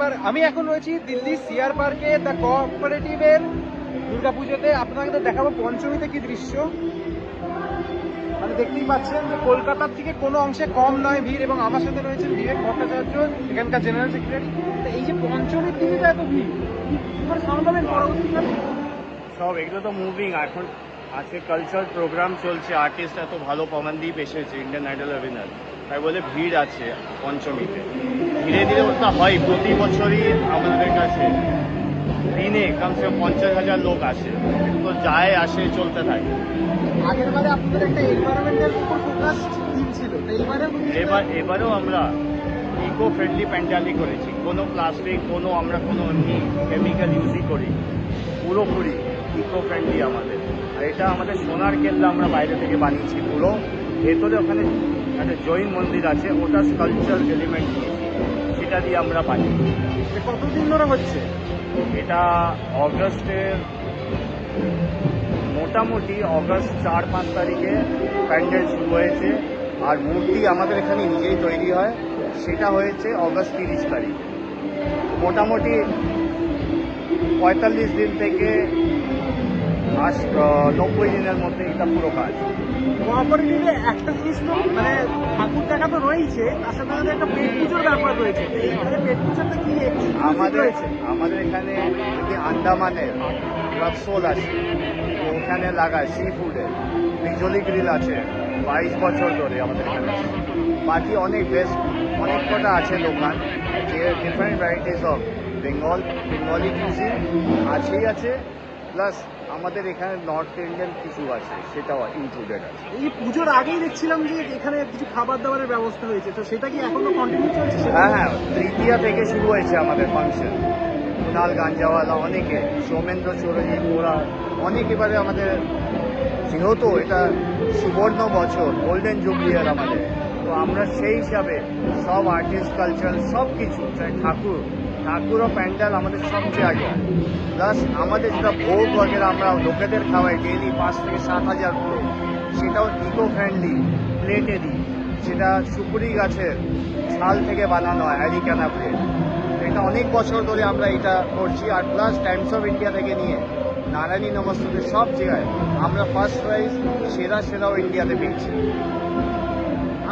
একবার আমি এখন রয়েছি দিল্লি সিআর পার্কে দ্য কোঅপারেটিভের দুর্গাপুজোতে। আপনাদের দেখাবো পঞ্চমীতে কি দৃশ্য। মানে দেখতেই পাচ্ছেন যে কলকাতার থেকে কোনো অংশে কম নয় ভিড়, এবং আমার সাথে রয়েছেন বিবেক ভট্টাচার্য, এখানকার জেনারেল সেক্রেটারি এই যে পঞ্চমীর দিনে তো এত ভিড় পরবর্তীকালে সব, এগুলো তো মুভিং এখন আজকে কালচার প্রোগ্রাম চলছে আর্টিস্ট এত ভালো পবনদীপ এসেছে ইন্ডিয়ান আইডল অভিনয় তাই বলে ভিড় আছে পঞ্চমীতে। ধীরে ধীরে ওটা হয় প্রতি বছরই আমাদের কাছে দিনে কমসে কম পঞ্চাশ হাজার লোক আসে। তো যায় আসে চলতে থাকে। এবার এবারেও আমরা ইকো ফ্রেন্ডলি প্যান্ডালি করেছি। কোনো প্লাস্টিক কোনো আমরা কোনো এমনি কেমিক্যাল ইউজই করি পুরোপুরি ইকো ফ্রেন্ডলি আমাদের। আর এটা আমাদের সোনার কেল্লা আমরা বাইরে থেকে বানিয়েছি পুরো। ভেতরে ওখানে একটা জৈন মন্দির আছে ওটা কালচার এলিমেন্ট সেটা দিয়ে আমরা বানিয়েছি কতদিন ধরে হচ্ছে? এটা অগস্টের মোটামুটি অগস্ট চার পাঁচ তারিখে প্যান্ডেল শুরু হয়েছে। আর মূর্তি আমাদের এখানে নিজেই তৈরি হয়। সেটা হয়েছে অগস্ট তিরিশ তারিখ। মোটামুটি পঁয়তাল্লিশ দিন থেকে আশ নব্বই দিনের মধ্যে এটা পুরো কাজ। কোঅপারেটিভে একটা জিনিস তো মানে ঠাকুর দেখা তো রয়েছে তার সাথে সাথে একটা পেট পুজোর ব্যাপার রয়েছে। তো এইখানে পেট পুজোটা কি আমাদের আমাদের এখানে যদি আন্দামানের রক্সোল আছে ওখানে লাগায় সি ফুডে বিজলি গ্রিল আছে বাইশ বছর ধরে আমাদের এখানে বাকি অনেক বেস্ট অনেক কটা আছে দোকান যে different varieties of Bengal Bengali cuisine আছেই আছে। প্লাস আমাদের এখানে নর্থ ইন্ডিয়ান কিছু আছে সেটাও ইনক্লুডেড আছে। এই পুজোর আগেই দেখছিলাম যে এখানে কিছু খাবার দাবারের ব্যবস্থা হয়েছে তো সেটা কি এখনও কন্টিনিউ চলছে? হ্যাঁ হ্যাঁ তৃতীয়া থেকে শুরু হয়েছে আমাদের ফাংশন কুণাল গাঞ্জাওয়ালা অনেকে সৌমেন্দ্র চৌরজি ওরা অনেক এবারে আমাদের যেহেতু এটা সুবর্ণ বছর গোল্ডেন জুবলিয়ার আমাদের তো আমরা সেই হিসাবে সব আর্টিস্ট কালচার সব কিছু চাই ঠাকুর ঠাকুর ও প্যান্ডেল আমাদের সবচেয়ে আগে প্লাস আমাদের যেটা ভোগ বগেরা আমরা লোকেদের খাওয়াই ডেলি পাঁচ থেকে সাত হাজার প্লেট সেটাও ইকো ফ্রেন্ডলি প্লেটে দিই। সেটা সুপুরি গাছের ছাল থেকে বানানো হয় অ্যারিকানা প্লেট এটা অনেক বছর ধরে আমরা এটা করছি। আর প্লাস টাইমস অফ ইন্ডিয়া থেকে নিয়ে নারায়ণী নমস্তুতে সব জায়গায় আমরা ফার্স্ট প্রাইজ সেরা সেরাও ইন্ডিয়াতে পেয়েছি।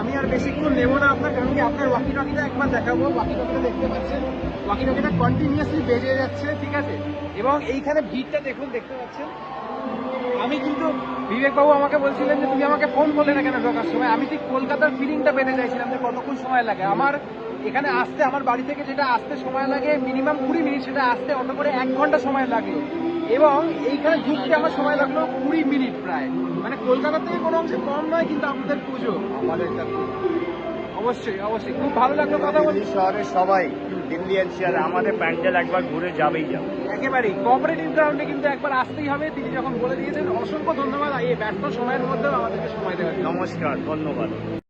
আমি আর বেশিক্ষণ নেব না আপনার, কারণ কি আপনার ওয়াকি টকিটা একবার দেখাবো ওয়াকি টকিটা দেখতে পাচ্ছেন। ওয়াকি টকিটা কন্টিনিউসলি বেজে যাচ্ছে, ঠিক আছে? এবং এইখানে ভিড়টা দেখুন, দেখতে পাচ্ছেন? আমি কিন্তু, বিবেকবাবু আমাকে বলছিলেন যে তুমি আমাকে ফোন করলে না কেন ঢোকার সময়? আমি ঠিক কলকাতার ফিলিংটা পেতে চাইছিলাম যে কতক্ষণ সময় লাগে। আমার এখানে আসতে আমার বাড়ি থেকে যেটা আসতে সময় লাগে মিনিমাম কুড়ি মিনিট সেটা আসতে অটো করে এক ঘণ্টা সময় লাগল। এবং এইখানে ঢুকতে আমার সময় লাগল কুড়ি মিনিট প্রায়। মানে কলকাতা থেকে কোনো অংশে কম নয় কিন্তু আমাদের পুজো। আমাদের অবশ্যই অবশ্যই। খুব ভালো লাগল কথা বলি। শহরের সবাই দিল্লি এনসিআর আমাদের প্যান্ডেল একবার ঘুরে যাবেই যাবে। একেবারেই। কোঅপারেটিভ গ্রাউন্ডে কিন্তু একবার আসতেই হবে। তিনি যখন বলে দিয়েছেন অসংখ্য ধন্যবাদ। এই ব্যস্ত সময়ের মধ্যেও আমাদেরকে সময় দেওয়ার নমস্কার ধন্যবাদ।